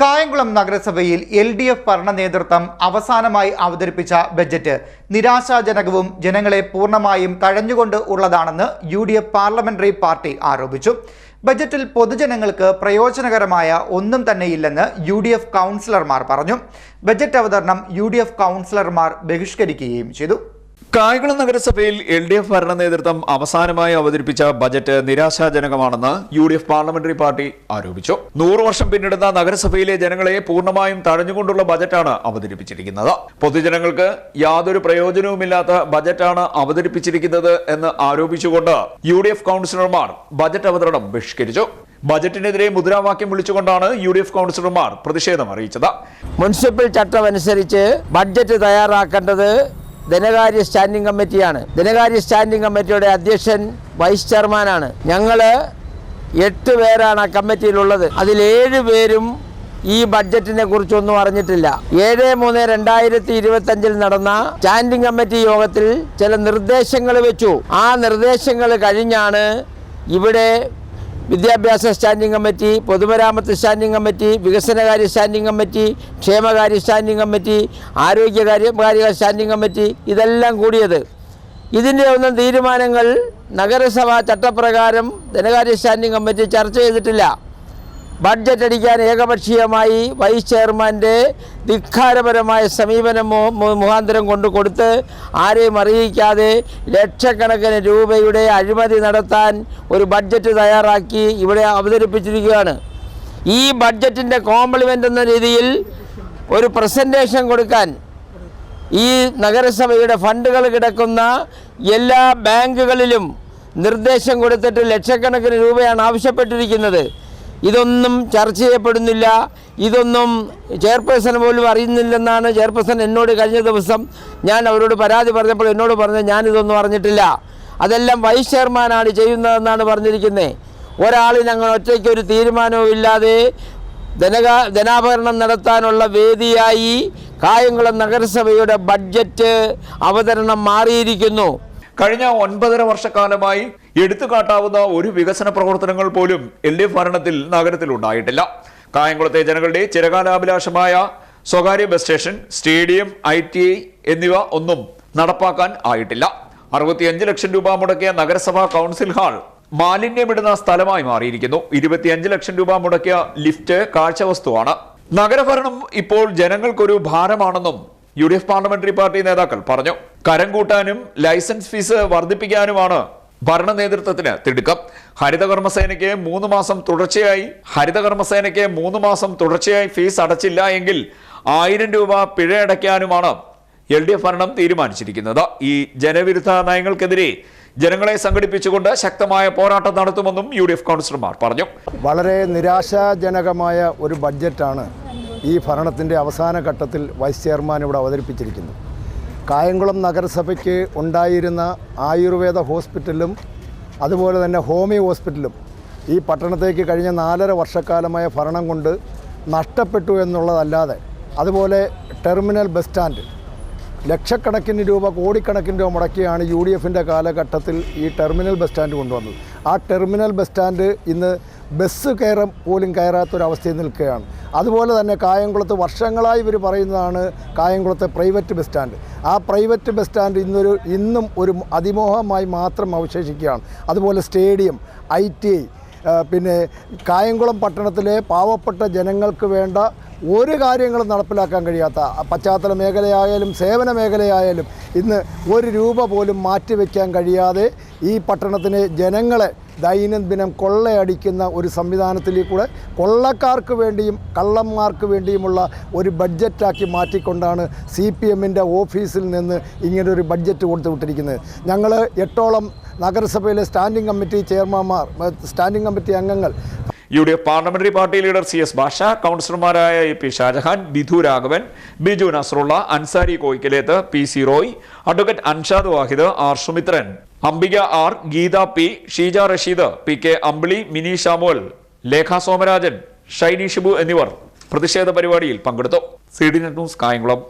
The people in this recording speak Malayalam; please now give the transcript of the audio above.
കായംകുളം നഗരസഭയിൽ എൽ ഡി എഫ് ഭരണ നേതൃത്വം അവസാനമായി അവതരിപ്പിച്ച ബജറ്റ് നിരാശാജനകവും ജനങ്ങളെ പൂർണമായും തഴഞ്ഞുകൊണ്ട് ഉള്ളതാണെന്ന് U D F parliamentary party ആരോപിച്ചു. ബജറ്റിൽ പൊതുജനങ്ങൾക്ക് പ്രയോജനകരമായ ഒന്നും തന്നെയില്ലെന്ന് യു ഡി എഫ് കൗൺസിലർമാർ പറഞ്ഞു. ബജറ്റ് അവതരണം യു ഡി എഫ് കൗൺസിലർമാർ ബഹിഷ്കരിക്കുകയും ചെയ്തു. കായംകുളം നഗരസഭയിൽ എൽ ഡി എഫ് ഭരണ നേതൃത്വം അവസാനമായി അവതരിപ്പിച്ച budget നിരാശാജനകമാണെന്ന് U D F parliamentary party ആരോപിച്ചു. നൂറു വർഷം പിന്നിടുന്ന നഗരസഭയിലെ ജനങ്ങളെ പൂർണമായും തഴഞ്ഞുകൊണ്ടുള്ള ബജറ്റാണ് അവതരിപ്പിച്ചിരിക്കുന്നത്. പൊതുജനങ്ങൾക്ക് യാതൊരു പ്രയോജനവുമില്ലാത്ത ബജറ്റാണ് അവതരിപ്പിച്ചിരിക്കുന്നത് എന്ന് ആരോപിച്ചുകൊണ്ട് യു ഡി എഫ് കൗൺസിലർമാർ ബജറ്റ് അവതരണം ബഹിഷ്കരിച്ചു. ബജറ്റിനെതിരെ മുദ്രാവാക്യം വിളിച്ചുകൊണ്ടാണ് യു ഡി എഫ് കൗൺസിലർമാർ പ്രതിഷേധം അറിയിച്ചത്. മുനിസിപ്പൽ ചട്ടം അനുസരിച്ച് ബഡ്ജറ്റ് തയ്യാറാക്കേണ്ടത് ധനകാര്യ സ്റ്റാൻഡിംഗ് കമ്മിറ്റിയാണ്. ധനകാര്യ സ്റ്റാൻഡിംഗ് കമ്മിറ്റിയുടെ അധ്യക്ഷൻ വൈസ് ചെയർമാനാണ്. ഞങ്ങൾ എട്ട് പേരാണ് ആ കമ്മിറ്റിയിലുള്ളത്. അതിൽ ഏഴ് പേരും ഈ ബഡ്ജറ്റിനെ കുറിച്ചൊന്നും അറിഞ്ഞിട്ടില്ല. ഏഴ് മൂന്ന് രണ്ടായിരത്തി ഇരുപത്തഞ്ചിൽ നടന്ന സ്റ്റാൻഡിംഗ് കമ്മിറ്റി യോഗത്തിൽ ചില നിർദ്ദേശങ്ങൾ വെച്ചു. ആ നിർദ്ദേശങ്ങൾ കഴിഞ്ഞാണ് ഇവിടെ വിദ്യാഭ്യാസ സ്റ്റാൻഡിംഗ് കമ്മിറ്റി പൊതുമരാമത്ത് സ്റ്റാൻഡിംഗ് കമ്മിറ്റി വികസനകാര്യ സ്റ്റാൻഡിംഗ് കമ്മിറ്റി ക്ഷേമകാര്യ സ്റ്റാൻഡിംഗ് കമ്മിറ്റി ആരോഗ്യകാര്യ കാര്യ സ്റ്റാൻഡിംഗ് കമ്മിറ്റി ഇതെല്ലാം കൂടിയത്. ഇതിന്റെ ഒന്നും തീരുമാനങ്ങൾ നഗരസഭാ ചട്ടപ്രകാരം ധനകാര്യ സ്റ്റാൻഡിംഗ് കമ്മിറ്റി ചർച്ച ചെയ്തിട്ടില്ല. ബഡ്ജറ്റ് അടിക്കാൻ ഏകപക്ഷീയമായി വൈസ് ചെയർമാന്റെ ധിക്കാരപരമായ സമീപനം മുഖാന്തരം കൊണ്ട് കൊടുത്ത് ആരെയും അറിയിക്കാതെ ലക്ഷക്കണക്കിന് രൂപയുടെ അഴിമതി നടത്താൻ ഒരു ബഡ്ജറ്റ് തയ്യാറാക്കി ഇവിടെ അവതരിപ്പിച്ചിരിക്കുകയാണ്. ഈ ബഡ്ജറ്റിന്റെ കോംപ്ലിമെന്റ് എന്ന രീതിയിൽ ഒരു പ്രസന്റേഷൻ കൊടുക്കാൻ ഈ നഗരസഭയുടെ ഫണ്ടുകൾ കിടക്കുന്ന എല്ലാ ബാങ്കുകളിലും നിർദ്ദേശം കൊടുത്തിട്ട് ലക്ഷക്കണക്കിന് രൂപയാണ് ആവശ്യപ്പെട്ടിരിക്കുന്നത്. ഇതൊന്നും ചർച്ച ചെയ്യപ്പെടുന്നില്ല. ഇതൊന്നും ചെയർപേഴ്സൺ പോലും അറിയുന്നില്ലെന്നാണ് ചെയർപേഴ്സൺ എന്നോട് കഴിഞ്ഞ ദിവസം ഞാൻ അവരോട് പരാതി പറഞ്ഞപ്പോൾ എന്നോട് പറഞ്ഞത് ഞാനിതൊന്നും അറിഞ്ഞിട്ടില്ല. അതെല്ലാം വൈസ് ചെയർമാനാണ് ചെയ്യുന്നതെന്നാണ് പറഞ്ഞിരിക്കുന്നത് ഒരാൾ ഞങ്ങൾ ഒറ്റയ്ക്ക് ഒരു തീരുമാനവും ഇല്ലാതെ ധനകാ ധനാഭരണം നടത്താനുള്ള വേദിയായി കായംകുളം നഗരസഭയുടെ ബഡ്ജറ്റ് അവതരണം മാറിയിരിക്കുന്നു. കഴിഞ്ഞ ഒൻപതര വർഷക്കാലമായി എടുത്തുകാട്ടാവുന്ന ഒരു വികസന പ്രവർത്തനങ്ങൾ പോലും എൽ ഡി എഫ് ഭരണത്തിൽ നഗരത്തിൽ ഉണ്ടായിട്ടില്ല കായംകുളത്തെ ജനങ്ങളുടെ ചിരകാലാഭിലാഷമായ സ്വകാര്യ bus station stadium I T I എന്നിവ ഒന്നും നടപ്പാക്കാൻ ആയിട്ടില്ല. അറുപത്തിയഞ്ച് ലക്ഷം രൂപ മുടക്കിയ നഗരസഭാ കൗൺസിൽ ഹാൾ മാലിന്യമിടുന്ന സ്ഥലമായി മാറിയിരിക്കുന്നു. ഇരുപത്തിയഞ്ച് ലക്ഷം രൂപ മുടക്കിയ ലിഫ്റ്റ് കാഴ്ചവസ്തുവാണ്. നഗരഭരണം ഇപ്പോൾ ജനങ്ങൾക്കൊരു ഭാരമാണെന്നും U D F parliamentary party നേതാക്കൾ പറഞ്ഞു. കരം കൂട്ടാനും ലൈസൻസ് ഫീസ് വർദ്ധിപ്പിക്കാനുമാണ് ഭരണ നേതൃത്വത്തിന് തിടുക്കം. ഹരിതകർമ്മസേനയ്ക്ക് മൂന്ന് മാസം തുടർച്ചയായി ഹരിതകർമ്മസേനയ്ക്ക് മൂന്ന് മാസം തുടർച്ചയായി ഫീസ് അടച്ചില്ല എങ്കിൽ ആയിരം രൂപ പിഴ അടയ്ക്കാനുമാണ് എൽ ഡി എഫ് ഭരണം തീരുമാനിച്ചിരിക്കുന്നത്. ഈ ജനവിരുദ്ധ നയങ്ങൾക്കെതിരെ ജനങ്ങളെ സംഘടിപ്പിച്ചുകൊണ്ട് ശക്തമായ പോരാട്ടം നടത്തുമെന്നും യു ഡി എഫ് കൗൺസിലർമാർ പറഞ്ഞു. വളരെ നിരാശാജനകമായ ഒരു ബഡ്ജറ്റാണ് ഈ ഭരണത്തിന്റെ അവസാന ഘട്ടത്തിൽ വൈസ് ചെയർമാൻ ഇവിടെ അവതരിപ്പിച്ചിരിക്കുന്നു. കായംകുളം നഗരസഭയ്ക്ക് ഉണ്ടായിരുന്ന ആയുർവേദ ഹോസ്പിറ്റലും അതുപോലെ തന്നെ ഹോമിയോ ഹോസ്പിറ്റലും ഈ പട്ടണത്തേക്ക് കഴിഞ്ഞ നാലര വർഷക്കാലമായ ഭരണം കൊണ്ട് നഷ്ടപ്പെട്ടു എന്നുള്ളതല്ലാതെ അതുപോലെ ടെർമിനൽ ബസ് സ്റ്റാൻഡ് ലക്ഷക്കണക്കിന് രൂപ കോടിക്കണക്കിന് രൂപ മുടക്കിയാണ് യു ഡി എഫിന്റെ കാലഘട്ടത്തിൽ ഈ ടെർമിനൽ ബസ് സ്റ്റാൻഡ് കൊണ്ടുവന്നത്. ആ ടെർമിനൽ ബസ് സ്റ്റാൻഡ് ഇന്ന് ബസ് കയറും പോലും കയറാത്തൊരവസ്ഥയിൽ നിൽക്കുകയാണ്. അതുപോലെ തന്നെ കായംകുളത്ത് വർഷങ്ങളായി ഇവർ പറയുന്നതാണ് കായംകുളത്തെ പ്രൈവറ്റ് ബസ് സ്റ്റാൻഡ്. ആ പ്രൈവറ്റ് ബസ് സ്റ്റാൻഡ് ഇന്നൊരു ഇന്നും ഒരു അതിമോഹമായി മാത്രം അവശേഷിക്കുകയാണ്. അതുപോലെ സ്റ്റേഡിയം ഐ പിന്നെ കായംകുളം പട്ടണത്തിലെ പാവപ്പെട്ട ജനങ്ങൾക്ക് വേണ്ട ഒരു കാര്യങ്ങളും നടപ്പിലാക്കാൻ കഴിയാത്ത പശ്ചാത്തല മേഖലയായാലും സേവന മേഖലയായാലും ഇന്ന് ഒരു രൂപ പോലും മാറ്റിവെക്കാൻ കഴിയാതെ ഈ പട്ടണത്തിന് ജനങ്ങളെ ദൈനംദിനം കൊള്ളയടിക്കുന്ന ഒരു സംവിധാനത്തിലേക്കൂടെ കൊള്ളക്കാർക്ക് വേണ്ടിയും കള്ളന്മാർക്ക് വേണ്ടിയുമുള്ള ഒരു ബഡ്ജറ്റാക്കി മാറ്റിക്കൊണ്ടാണ് സി പി എമ്മിന്റെ ഓഫീസിൽ നിന്ന് ഇങ്ങനൊരു ബഡ്ജറ്റ് കൊടുത്തു വിട്ടിരിക്കുന്നത്. ഞങ്ങൾ എട്ടോളം നഗരസഭയിലെ സ്റ്റാൻഡിംഗ് കമ്മിറ്റി ചെയർമാൻമാർ സ്റ്റാൻഡിംഗ് കമ്മിറ്റി അംഗങ്ങൾ U D F parliamentary party leader C S Basha കൗൺസിലർമാരായ A P Shajahan Bidhu Raghavan Biju Nasarulla Ansari Koyikkalethu P C Roy advocate Anshad Vahid R Sumithran Ambika R Geetha P Sheeja Rasheed P K Ambili Mini Shamol Lekha Somarajan Shiny Shibu എന്നിവർ പ്രതിഷേധ പരിപാടിയിൽ പങ്കെടുത്തു. C D net news Kayamkulam.